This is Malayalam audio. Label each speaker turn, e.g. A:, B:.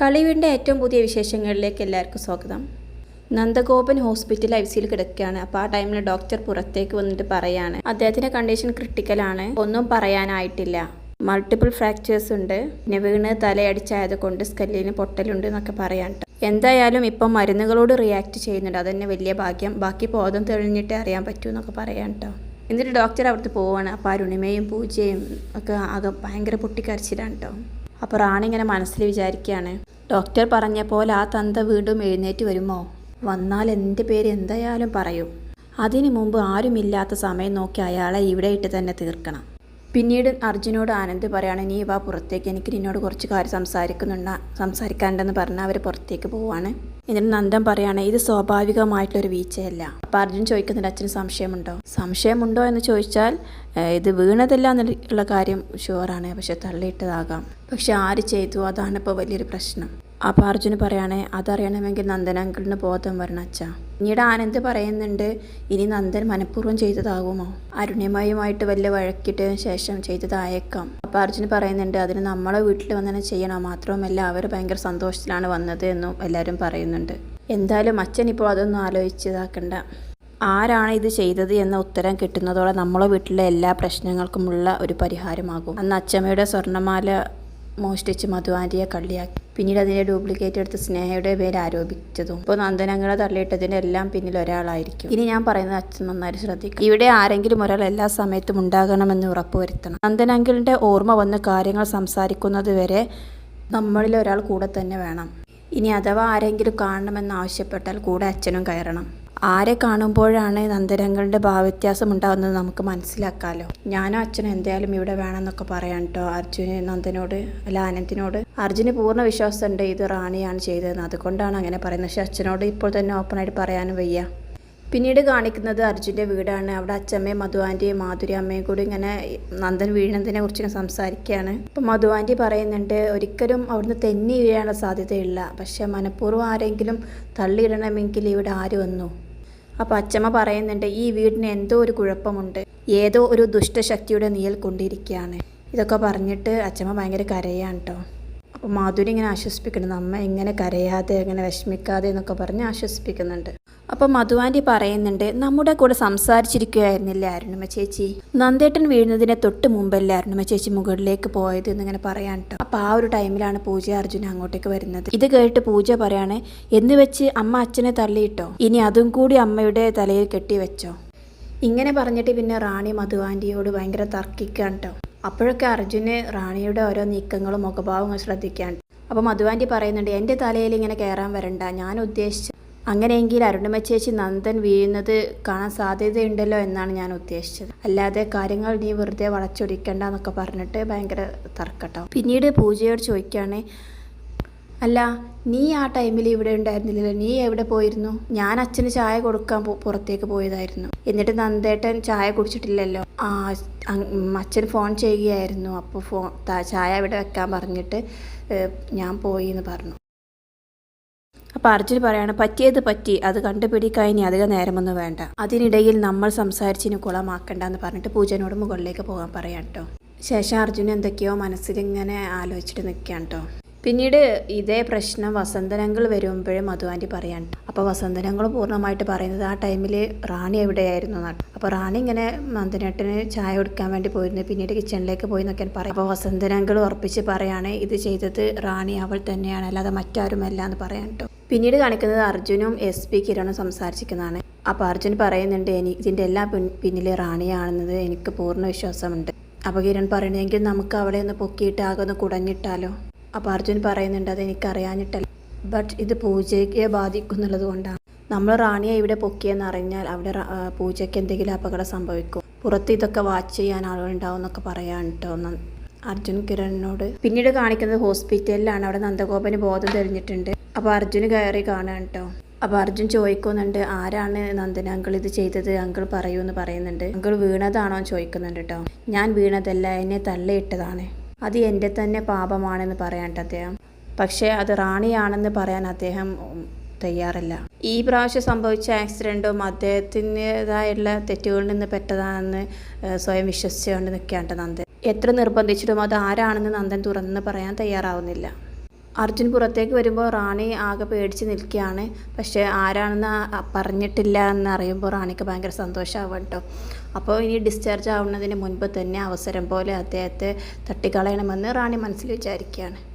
A: കളിവീടിന്റെ ഏറ്റവും പുതിയ വിശേഷങ്ങളിലേക്ക് എല്ലാവർക്കും സ്വാഗതം. നന്ദഗോപൻ ഹോസ്പിറ്റൽ ഐ സിയിൽ കിടക്കുകയാണ്. അപ്പോൾ ആ ടൈമിൽ ഡോക്ടർ പുറത്തേക്ക് വന്നിട്ട് പറയാണ്. അദ്ദേഹത്തിന്റെ കണ്ടീഷൻ ക്രിട്ടിക്കലാണ് ഒന്നും പറയാനായിട്ടില്ല. മൾട്ടിപ്പിൾ ഫ്രാക്ചേഴ്സ് ഉണ്ട്. പിന്നെ വീണ് തലയടിച്ചായത് കൊണ്ട് സ്കല്ലിന് പൊട്ടലുണ്ട് എന്നൊക്കെ പറയാൻ എന്തായാലും ഇപ്പം മരുന്നുകളോട് റിയാക്ട് ചെയ്യുന്നുണ്ട്. അതന്നെ വലിയ ഭാഗ്യം. ബാക്കി ബോധം തെളിഞ്ഞിട്ട് അറിയാൻ പറ്റൂ എന്നൊക്കെ പറയാൻ കേട്ടോ എന്നിട്ട് ഡോക്ടർ അവിടുത്തെ പോവാണ്. അപ്പോൾ അരുണിമയും പൂജയും ഒക്കെ ആകെ ഭയങ്കര പൊട്ടിക്കരച്ചിലാണ് കേട്ടോ അപ്പോൾ റാണി ഇങ്ങനെ മനസ്സിൽ വിചാരിക്കുകയാണ്. ഡോക്ടർ പറഞ്ഞ പോലെ ആ തന്ത വീണ്ടും എഴുന്നേറ്റ് വരുമോ? വന്നാൽ എന്റെ പേര് എന്തായാലും പറയും. അതിനു മുമ്പ് ആരുമില്ലാത്ത സമയം നോക്കി അയാളെ ഇവിടെ ഇട്ട് തന്നെ തീർക്കണം. പിന്നീട് അർജുനോട് ആനന്ദ് പറയുകയാണ് നീ വാ പുറത്തേക്ക്. എനിക്ക് നിന്നോട് കുറച്ച് കാര്യം സംസാരിക്കുന്നുണ്ട. സംസാരിക്കാണ്ടെന്ന് പറഞ്ഞാൽ അവർ പുറത്തേക്ക് പോവാണ്. എന്നിട്ട് നന്ദൻ പറയാണ് ഇത് സ്വാഭാവികമായിട്ടുള്ളൊരു വീഴ്ചയല്ല. അപ്പം അർജുൻ ചോദിക്കുന്നുണ്ട് അച്ഛന് സംശയമുണ്ടോ? സംശയമുണ്ടോ എന്ന് ചോദിച്ചാൽ ഇത് വീണതല്ല എന്നുള്ള കാര്യം ഷുവറാണ് പക്ഷെ തള്ളിയിട്ടതാകാം. പക്ഷെ ആര് ചെയ്തു? അതാണ് ഇപ്പോൾ വലിയൊരു പ്രശ്നം. അപ്പോൾ അർജുന് പറയുകയാണെ അതറിയണമെങ്കിൽ നന്ദൻ അങ്കിളിന് ബോധം വരണം അച്ഛാ. പിന്നീട് ആനന്ദ് പറയുന്നുണ്ട് ഇനി നന്ദൻ മനഃപൂർവം ചെയ്തതാകുമോ? അരുണിമയുമായിട്ട് വല്ല വഴക്കിട്ടതിന് ശേഷം ചെയ്തതായേക്കാം. അപ്പോൾ അർജുന് പറയുന്നുണ്ട് അതിന് നമ്മളെ വീട്ടിൽ വന്ന് തന്നെ ചെയ്യണം. മാത്രവുമല്ല അവർ ഭയങ്കര സന്തോഷത്തിലാണ് വന്നത് എന്നും എല്ലാവരും പറയുന്നുണ്ട്. എന്തായാലും അച്ഛൻ ഇപ്പോൾ അതൊന്നും ആലോചിച്ചതാക്കണ്ട. ആരാണ് ഇത് ചെയ്തത് എന്ന ഉത്തരം കിട്ടുന്നതോടെ നമ്മളെ വീട്ടിലെ എല്ലാ പ്രശ്നങ്ങൾക്കുമുള്ള ഒരു പരിഹാരമാകും. അന്ന് അച്ഛമ്മയുടെ സ്വർണമാല മോഷ്ടിച്ച് മധു ആന്റിയെ കള്ളിയാക്കി. പിന്നീട് അതിന്റെ ഡ്യൂപ്ലിക്കേറ്റ് എടുത്ത് സ്നേഹയുടെ പേര് ആരോപിച്ചതും. ഇപ്പോൾ നന്ദനങ്ങളെ തള്ളിയിട്ടതിന്റെ എല്ലാം പിന്നിൽ ഒരാളായിരിക്കും. ഇനി ഞാൻ പറയുന്നത് അച്ഛൻ നന്നായി ശ്രദ്ധിക്കും ഇവിടെ ആരെങ്കിലും ഒരാൾ എല്ലാ സമയത്തും ഉണ്ടാകണമെന്ന് ഉറപ്പുവരുത്തണം. നന്ദനങ്കിളിന്റെ ഓർമ്മ വന്ന് കാര്യങ്ങൾ സംസാരിക്കുന്നത് വരെ നമ്മളിൽ ഒരാൾ കൂടെ തന്നെ വേണം. ഇനി അഥവാ ആരെങ്കിലും കാണണമെന്ന് ആവശ്യപ്പെട്ടാൽ കൂടെ അച്ഛനും കയറണം. ആരെ കാണുമ്പോഴാണ് നന്ദനങ്ങളുടെ ഭാവവ്യത്യാസം ഉണ്ടാകുന്നത് നമുക്ക് മനസ്സിലാക്കാമല്ലോ ഞാനും അച്ഛനും എന്തായാലും ഇവിടെ വേണമെന്നൊക്കെ പറയാൻ കേട്ടോ. അർജുന് നന്ദനോട് അല്ല ആനന്ദിനോട് അർജുന് പൂർണ വിശ്വാസമുണ്ട്. ഇത് റാണിയാണ് ചെയ്തതെന്ന്. അതുകൊണ്ടാണ് അങ്ങനെ പറയുന്നത്. പക്ഷെ അച്ഛനോട് ഇപ്പോൾ തന്നെ ഓപ്പണായിട്ട് പറയാനും വയ്യ. പിന്നീട് കാണിക്കുന്നത് അർജുന്റെ വീടാണ്. അവിടെ അച്ഛമ്മയും മധുവാന്റെയും മാധുരി അമ്മയും കൂടി ഇങ്ങനെ നന്ദൻ വീഴുന്നതിനെ കുറിച്ച് സംസാരിക്കുകയാണ്. അപ്പം മധുവാന്റെ പറയുന്നുണ്ട് ഒരിക്കലും അവിടുന്ന് തെന്നി വീഴാനുള്ള സാധ്യതയില്ല. പക്ഷേ മനഃപൂർവം ആരെങ്കിലും തള്ളിയിടണമെങ്കിൽ ഇവിടെ ആര് വന്നു? അപ്പോൾ അച്ചമ്മ പറയുന്നുണ്ട് ഈ വീടിന് എന്തോ ഒരു കുഴപ്പമുണ്ട്. ഏതോ ഒരു ദുഷ്ടശക്തിയുടെ നീൽ കൊണ്ടിരിക്കുകയാണ്. ഇതൊക്കെ പറഞ്ഞിട്ട് അച്ചമ്മ ഭയങ്കര കരയാണ് കേട്ടോ അപ്പോൾ മാധുരി ഇങ്ങനെ ആശ്വസിപ്പിക്കുന്നുണ്ട് അമ്മ ഇങ്ങനെ കരയാതെ ഇങ്ങനെ വിഷമിക്കാതെ എന്നൊക്കെ പറഞ്ഞ് ആശ്വസിപ്പിക്കുന്നുണ്ട്. അപ്പോൾ മധുവാന്റെ പറയുന്നുണ്ട് നമ്മുടെ കൂടെ സംസാരിച്ചിരിക്കുകയായിരുന്നില്ലേ അരുണിമ ചേച്ചി. നന്ദേട്ടൻ വീഴുന്നതിന് തൊട്ട് മുമ്പല്ലേ അരുണിമ ചേച്ചി മുകളിലേക്ക് പോയത് എന്നിങ്ങനെ പറയാൻ കേട്ടോ അപ്പോൾ ആ ഒരു ടൈമിലാണ് പൂജ അർജുന അങ്ങോട്ടേക്ക് വരുന്നത്. ഇത് കേട്ട് പൂജ പറയാണ് എന്ന് വെച്ച് അമ്മ അച്ഛനെ തള്ളിയിട്ടോ? ഇനി അതും കൂടി അമ്മയുടെ തലയിൽ കെട്ടി വെച്ചോ? ഇങ്ങനെ പറഞ്ഞിട്ട് പിന്നെ റാണി മധുവാന്റെയോട് ഭയങ്കര തർക്കിക്കാൻ കേട്ടോ അപ്പോഴൊക്കെ അർജുന് റാണിയുടെ ഓരോ നീക്കങ്ങളും മുഖഭാവങ്ങളും ശ്രദ്ധിക്കാൻ അപ്പോൾ മധുവാന്റെ പറയുന്നുണ്ട് എന്റെ തലയിൽ ഇങ്ങനെ കയറാൻ വരണ്ട. ഞാൻ ഉദ്ദേശിച്ച അങ്ങനെയെങ്കിൽ അരുണിമ ചേച്ചി നന്ദൻ വീഴുന്നത് കാണാൻ സാധ്യതയുണ്ടല്ലോ എന്നാണ് ഞാൻ ഉദ്ദേശിച്ചത്. അല്ലാതെ കാര്യങ്ങൾ നീ വെറുതെ വളച്ചൊടിക്കണ്ട എന്നൊക്കെ പറഞ്ഞിട്ട് ഭയങ്കര തർക്കട്ടോ. പിന്നീട് പൂജയോട് ചോദിക്കുകയാണ് അല്ല നീ ആ ടൈമിൽ ഇവിടെ ഉണ്ടായിരുന്നില്ലല്ലോ. നീ എവിടെ പോയിരുന്നു? ഞാൻ അച്ഛന് ചായ കൊടുക്കാൻ പുറത്തേക്ക് പോയതായിരുന്നു. എന്നിട്ട് നന്ദേട്ടൻ ചായ കുടിച്ചിട്ടില്ലല്ലോ. ആ അച്ഛൻ ഫോൺ ചെയ്യുകയായിരുന്നു. അപ്പോൾ ഫോൺ ചായ ഇവിടെ വെക്കാൻ പറഞ്ഞിട്ട് ഞാൻ പോയി എന്ന് പറഞ്ഞു. അപ്പോൾ അർജുൻ പറയാണ് പറ്റിയത് പറ്റി അത് കണ്ടുപിടിക്കാൻ ഇനി അധികം നേരമൊന്നും വേണ്ട. അതിനിടയിൽ നമ്മൾ സംസാരിച്ചിന് കുളമാക്കണ്ട എന്ന് പറഞ്ഞിട്ട് പൂജനോട് മുകളിലേക്ക് പോകാൻ പറയാം കേട്ടോ ശേഷം അർജുൻ എന്തൊക്കെയോ മനസ്സിലിങ്ങനെ ആലോചിച്ചിട്ട് നിൽക്കുകയാണ് കേട്ടോ പിന്നീട് ഇതേ പ്രശ്നം വസന്തനങ്ങൾ വരുമ്പോഴും മധുവാന്റെ പറയാൻ അപ്പോൾ വസന്തനങ്ങൾ പൂർണമായിട്ട് പറയുന്നത് ആ ടൈമിൽ റാണി എവിടെയായിരുന്നു എന്നാണ്. അപ്പോൾ റാണി ഇങ്ങനെ മന്ദനേട്ടന് ചായ കൊടുക്കാൻ വേണ്ടി പോയിരുന്നു. പിന്നീട് കിച്ചണിലേക്ക് പോയി എന്നൊക്കെ പറയും. അപ്പോൾ വസന്തനങ്ങൾ ഉറപ്പിച്ച് പറയാണ് ഇത് ചെയ്തത് റാണി അവൾ തന്നെയാണ്. അല്ലാതെ മറ്റാരുമല്ല എന്ന് പറയാൻ കേട്ടോ പിന്നീട് കാണിക്കുന്നത് അർജുനും എസ് പി കിരണും സംസാരിച്ചിരിക്കുന്നതാണ്. അപ്പോൾ അർജുൻ പറയുന്നുണ്ട് എനിക്ക് ഇതിന്റെ എല്ലാ പിന്നിൽ റാണിയാണെന്നത് എനിക്ക് പൂർണ വിശ്വാസമുണ്ട്. അപ്പോൾ കിരൺ പറയുന്നതെങ്കിൽ നമുക്ക് അവിടെ ഒന്ന് പൊക്കിയിട്ട് ആകെ ഒന്ന് കുടഞ്ഞിട്ടാലോ? അപ്പോൾ അർജുൻ പറയുന്നുണ്ട് അത് എനിക്കറിയാഞ്ഞിട്ടല്ല. ബട്ട് ഇത് പൂജയ്ക്ക് ബാധിക്കുന്നുള്ളത് കൊണ്ടാണ്. നമ്മൾ റാണിയെ ഇവിടെ പൊക്കിയെന്ന് അറിഞ്ഞാൽ അവിടെ പൂജയ്ക്ക് എന്തെങ്കിലും അപകടം സംഭവിക്കും. പുറത്ത് ഇതൊക്കെ വാച്ച് ചെയ്യാൻ ആളുകളുണ്ടാവും എന്നൊക്കെ പറയാൻ കേട്ടോ അർജുൻ കിരണിനോട്. പിന്നീട് കാണിക്കുന്നത് ഹോസ്പിറ്റലിലാണ്. അവിടെ നന്ദഗോപന് ബോധം തെളിഞ്ഞിട്ടുണ്ട്. അപ്പോൾ അർജുന് കയറി കാണാൻ കേട്ടോ അപ്പോൾ അർജുൻ ചോദിക്കുന്നുണ്ട് ആരാണ് നന്ദന അങ്കിൾ ഇത് ചെയ്തത്? അങ്കിൾ പറയൂ എന്ന് പറയുന്നുണ്ട്. അങ്കിൾ വീണതാണോ? ചോദിക്കുന്നുണ്ട് കേട്ടോ ഞാൻ വീണതല്ല എന്നെ തള്ളിയിട്ടതാണ്. അത് എന്റെ തന്നെ പാപമാണെന്ന് പറയാൻ അദ്ദേഹം. പക്ഷേ അത് റാണിയാണെന്ന് പറയാൻ അദ്ദേഹം തയ്യാറല്ല. ഈ പ്രാവശ്യം സംഭവിച്ച ആക്സിഡന്റും അദ്ദേഹത്തിന്റെതായുള്ള തെറ്റുകളിൽ നിന്ന് പെട്ടതാണെന്ന് സ്വയം വിശ്വസിച്ചുകൊണ്ട് നിൽക്കേണ്ട നന്ദൻ. എത്ര നിർബന്ധിച്ചിട്ടും അത് ആരാണെന്ന് നന്ദൻ തുറന്ന് പറയാൻ തയ്യാറാവുന്നില്ല. അർജുൻ പുറത്തേക്ക് വരുമ്പോൾ റാണി ആകെ പേടിച്ച് നിൽക്കുകയാണ്. പക്ഷേ ആരാണെന്ന് പറഞ്ഞിട്ടില്ല എന്ന് അറിയുമ്പോൾ റാണിക്ക് ഭയങ്കര സന്തോഷമാവും കേട്ടോ. അപ്പോൾ ഇനി ഡിസ്ചാർജ് ആവുന്നതിന് മുൻപ് തന്നെ അവസരം പോലെ അദ്ദേഹത്തെ തട്ടിക്കളയണമെന്ന് റാണി മനസ്സിൽ വിചാരിക്കുകയാണ്.